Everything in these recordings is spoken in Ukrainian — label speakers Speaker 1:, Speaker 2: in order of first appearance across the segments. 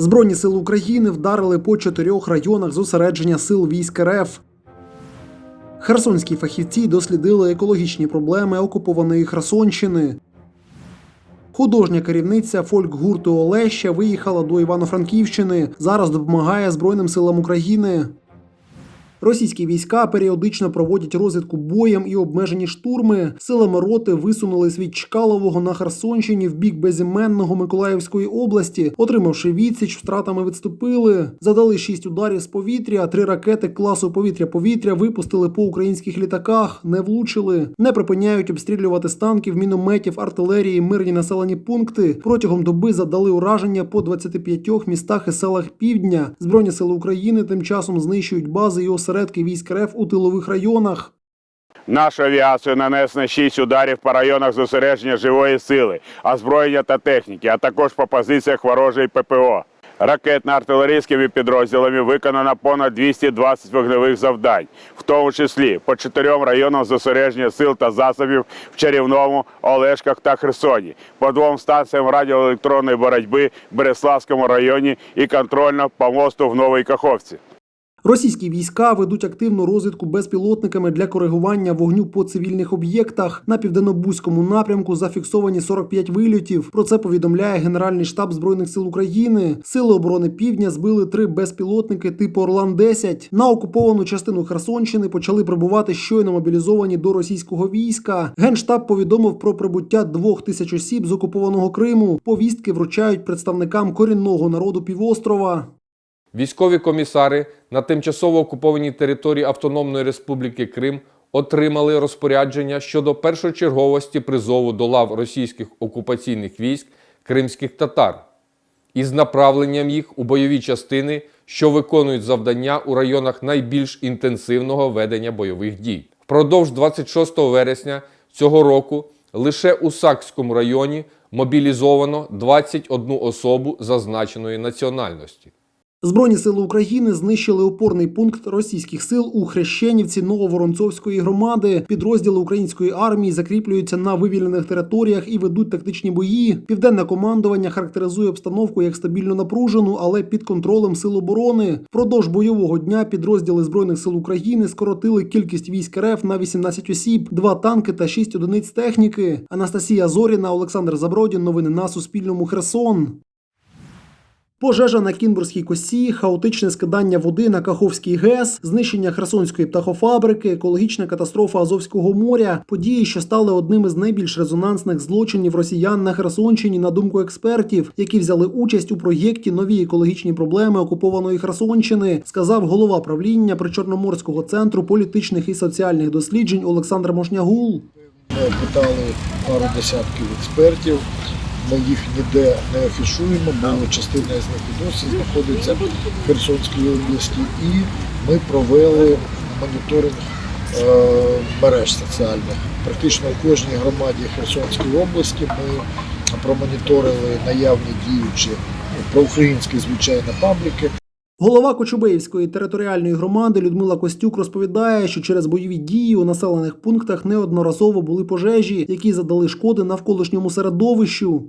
Speaker 1: Збройні сили України вдарили по чотирьох районах зосередження сил військ РФ. Херсонські фахівці дослідили екологічні проблеми окупованої Херсонщини. Художня керівниця фольк-гурту Олеща виїхала до Івано-Франківщини. Зараз допомагає Збройним силам України. Російські війська періодично проводять розвідку боєм і обмежені штурми. Силами роти висунулись від Чкалового на Херсонщині в бік безіменного Миколаївської області. Отримавши відсіч, втратами відступили. Задали шість ударів з повітря. Три ракети класу повітря-повітря випустили по українських літаках, не влучили. Не припиняють обстрілювати з танків, мінометів, артилерії, мирні населені пункти. Протягом доби завдали ураження по 25 містах і селах півдня. Збройні сили України тим часом знищують бази і осередки військ РФ у тилових районах.
Speaker 2: Нашу авіацію нанесено 6 ударів по районах зосередження живої сили, озброєння та техніки, а також по позиціях ворожої ППО. Ракетно-артилерійськими підрозділами виконано понад 220 вогневих завдань, в тому числі по чотирьом районам зосередження сил та засобів в Чарівному, Олешках та Херсоні, по двом станціям радіоелектронної боротьби в Береславському районі і контрольно по мосту в Новій Каховці.
Speaker 1: Російські війська ведуть активну розвідку безпілотниками для коригування вогню по цивільних об'єктах. На південнобузькому напрямку зафіксовані 45 вильотів. Про це повідомляє Генеральний штаб збройних сил України. Сили оборони Півдня збили три безпілотники типу Орлан 10 На окуповану частину Херсонщини почали прибувати щойно мобілізовані до російського війська. Генштаб повідомив про прибуття двох тисяч осіб з окупованого Криму. Повістки вручають представникам корінного народу півострова.
Speaker 3: Військові комісари на тимчасово окупованій території Автономної Республіки Крим отримали розпорядження щодо першочерговості призову до лав російських окупаційних військ кримських татар із направленням їх у бойові частини, що виконують завдання у районах найбільш інтенсивного ведення бойових дій. Впродовж 26 вересня цього року лише у Сакському районі мобілізовано 21 особу зазначеної національності.
Speaker 1: Збройні сили України знищили опорний пункт російських сил у Хрещенівці Нововоронцовської громади. Підрозділи української армії закріплюються на вивільнених територіях і ведуть тактичні бої. Південне командування характеризує обстановку як стабільно напружену, але під контролем сил оборони. Впродовж бойового дня підрозділи збройних сил України скоротили кількість військ РФ на 18 осіб, два танки та 6 одиниць техніки. Анастасія Зоріна, Олександр Забродін. Новини на Суспільному. Херсон. Пожежа на Кінбурзькій косі, хаотичне скидання води на Каховський ГЕС, знищення Херсонської птахофабрики, екологічна катастрофа Азовського моря події, що стали одним із найбільш резонансних злочинів росіян на Херсонщині, на думку експертів, які взяли участь у проєкті Нові екологічні проблеми окупованої Херсонщини, сказав голова правління Причорноморського центру політичних і соціальних досліджень Олександр Мошнягул.
Speaker 4: Питали пару десятків експертів. Ми їх ніде не афішуємо, бо частина з них і досі знаходиться в Херсонській області. І ми провели моніторинг е, мереж соціальних. Практично в кожній громаді Херсонської області ми промоніторили наявні діючі ну, проукраїнські звичайно пабліки.
Speaker 1: Голова Кочубеївської територіальної громади Людмила Костюк розповідає, що через бойові дії у населених пунктах неодноразово були пожежі, які задали шкоди навколишньому середовищу.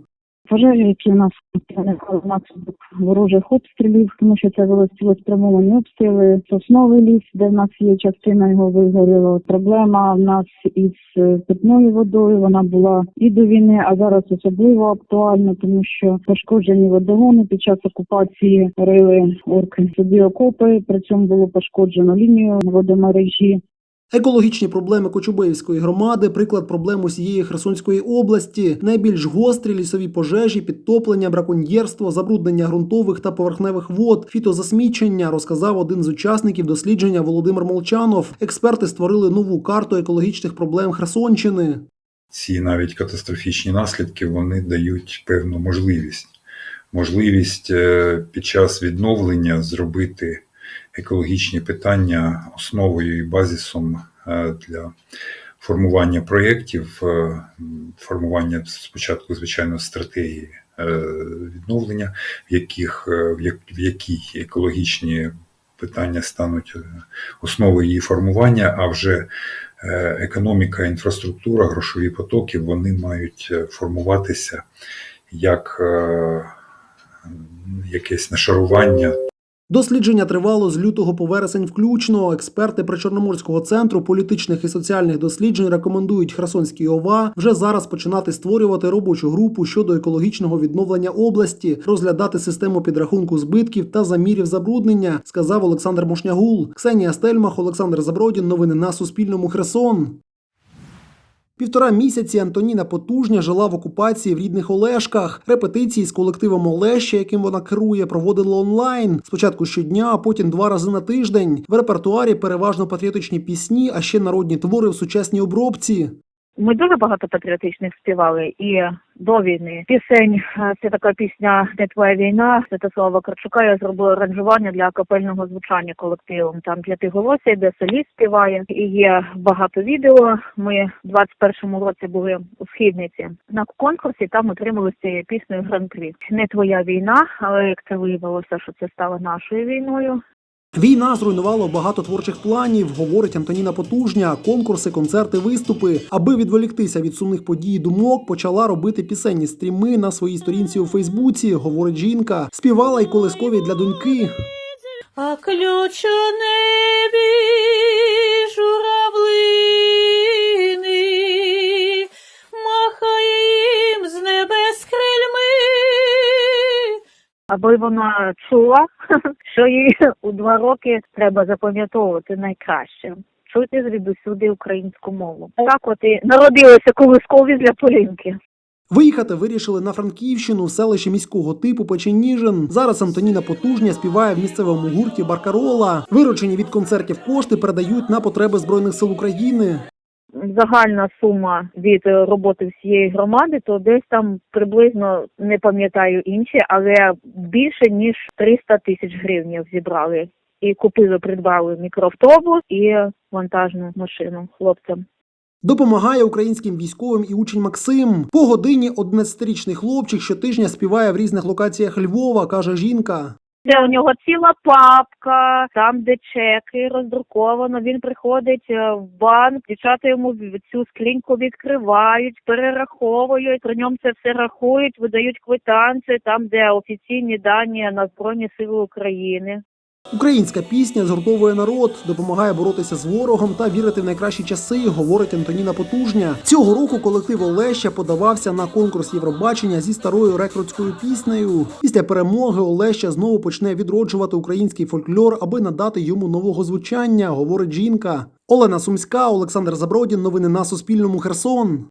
Speaker 5: Пожежі, які у нас виникали внаслідок ворожих обстрілів, тому що це були цілеспрямовані обстріли. Сосновий ліс, де в нас є частина його вигоріла. Проблема в нас із е, питною водою. Вона була і до війни, а зараз особливо актуальна, тому що пошкоджені водогони під час окупації рили орки собі окопи. При цьому було пошкоджено лінію водомережі.
Speaker 1: Екологічні проблеми Кочубеївської громади приклад проблем усієї Херсонської області. Найбільш гострі лісові пожежі, підтоплення, браконьєрство, забруднення ґрунтових та поверхневих вод, фітозасмічення, розказав один з учасників дослідження Володимир Молчанов. Експерти створили нову карту екологічних проблем Херсонщини.
Speaker 6: ці навіть катастрофічні наслідки вони дають певну можливість. Можливість е, під час відновлення зробити екологічні питання основою і базисом е, для формування проєктів, е, формування спочатку, звичайно, стратегії е, відновлення, в яких в якій екологічні питання стануть основою її формування, а вже економіка, інфраструктура, грошові потоки вони мають формуватися як якесь нашарування.
Speaker 1: Дослідження тривало з лютого по вересень включно. Експерти Причорноморського центру політичних і соціальних досліджень рекомендують Херсонській ОВА вже зараз починати створювати робочу групу щодо екологічного відновлення області, розглядати систему підрахунку збитків та замірів забруднення, сказав Олександр Мошнягул. Ксенія Стельмах, Олександр Забродін. Новини на Суспільному. Херсон. Півтора місяці Антоніна Потужня жила в окупації в рідних Олешках. Репетиції з колективом Олеща, яким вона керує, проводила онлайн. Спочатку щодня, а потім два рази на тиждень. В репертуарі переважно патріотичні пісні, а ще народні твори в сучасній обробці.
Speaker 7: Ми дуже багато патріотичних співали і до війни. Пісень е, це така пісня Не твоя війна Святослава Вакарчука. Я зробила аранжування для капельного звучання колективом. Там п'ятиголосся, де соліст співає. І є багато відео. Ми в 21-му році були у східниці на конкурсі. Там отримали з цією піснею гран-прі. Не твоя війна, але як це виявилося, що це стало нашою війною.
Speaker 1: Війна зруйнувала багато творчих планів, говорить Антоніна Потужня. Конкурси, концерти, виступи. Аби відволіктися від сумних подій і думок, почала робити пісенні стріми на своїй сторінці у Фейсбуці. Говорить жінка. Співала й колискові для доньки.
Speaker 8: А ключ у небі
Speaker 7: аби вона чула, що їй у два роки треба запам'ятовувати найкраще. Чути звідусюди українську мову. Так от і народилися колискові для Полінки.
Speaker 1: Виїхати вирішили на Франківщину, селище міського типу Печеніжин. Зараз Антоніна Потужня співає в місцевому гурті Баркарола. Виручені від концертів кошти передають на потреби збройних сил України.
Speaker 7: Загальна сума від е, роботи всієї громади, то десь там приблизно не пам'ятаю інші, але більше ніж 300 тисяч гривень зібрали. І купили, придбали мікроавтобус і вантажну машину хлопцям.
Speaker 1: Допомагає українським військовим і учень Максим. По годині 11-річний хлопчик щотижня співає в різних локаціях Львова, каже жінка.
Speaker 7: Де у нього ціла папка, там де чеки роздруковано. Він приходить е, в банк, дівчата йому цю скриньку відкривають, перераховують. При ньому це все рахують, видають квитанції, там де офіційні дані на збройні сили України.
Speaker 1: Українська пісня згуртовує народ, допомагає боротися з ворогом та вірити в найкращі часи, говорить Антоніна Потужня. Цього року колектив Олеща подавався на конкурс Євробачення зі старою рекрутською піснею. Після перемоги Олеща знову почне відроджувати український фольклор, аби надати йому нового звучання, говорить жінка. Олена Сумська, Олександр Забродін. Новини на Суспільному. Херсон.